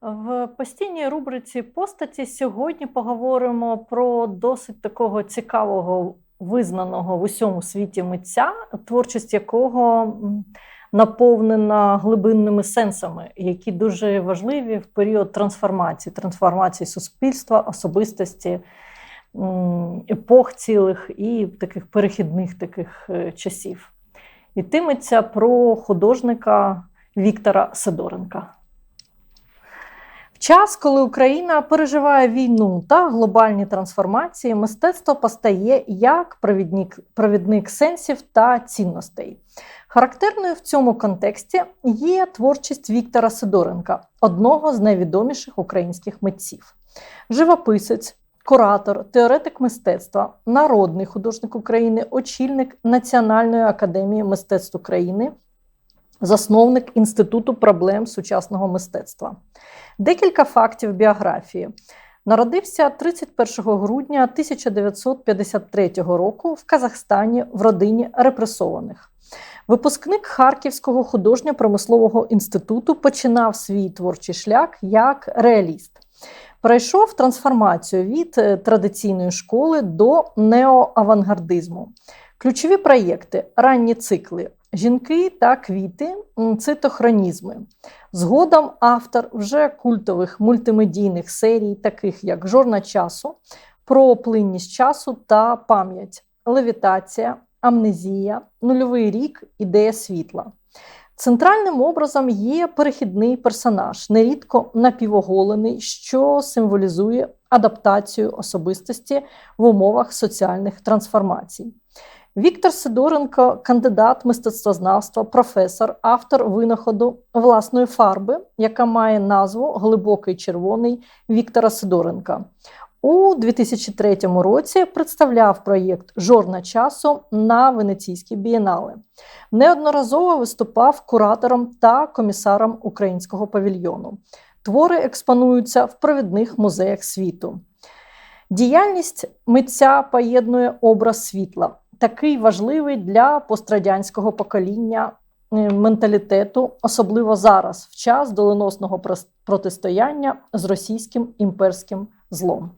В постійній рубриці постаті сьогодні поговоримо про досить такого цікавого, визнаного в усьому світі митця, творчість якого наповнена глибинними сенсами, які дуже важливі в період трансформації, трансформації суспільства, особистості, епох цілих і таких перехідних таких е, часів. Йтиметься про художника Віктора Сидоренка. В час, коли Україна переживає війну та глобальні трансформації, мистецтво постає як провідник, провідник сенсів та цінностей. Характерною в цьому контексті є творчість Віктора Сидоренка, одного з найвідоміших українських митців. Живописець, куратор, теоретик мистецтва, народний художник України, очільник Національної академії мистецтв України, засновник Інституту проблем сучасного мистецтва. Декілька фактів біографії. Народився 31 грудня 1953 року в Казахстані в родині репресованих. Випускник Харківського художньо-промислового інституту починав свій творчий шлях як реаліст. Пройшов трансформацію від е, традиційної школи до неоавангардизму. Ключові проєкти, ранні цикли, жінки та квіти, цитохронізми. Згодом автор вже культових мультимедійних серій, таких як Жорна часу, про плинність часу та пам'ять, левітація, амнезія, нульовий рік, ідея світла. Центральним образом є перехідний персонаж, нерідко напівоголений, що символізує адаптацію особистості в умовах соціальних трансформацій. Віктор Сидоренко, кандидат мистецтвознавства, професор, автор винаходу власної фарби, яка має назву Глибокий червоний Віктора Сидоренка. У 2003 році представляв проєкт Жорна часу на Венеційській бієнале. Неодноразово виступав куратором та комісаром українського павільйону. Твори експонуються в провідних музеях світу. Діяльність митця поєднує образ світла, такий важливий для пострадянського покоління е, менталітету, особливо зараз, в час доленосного протистояння з російським імперським злом.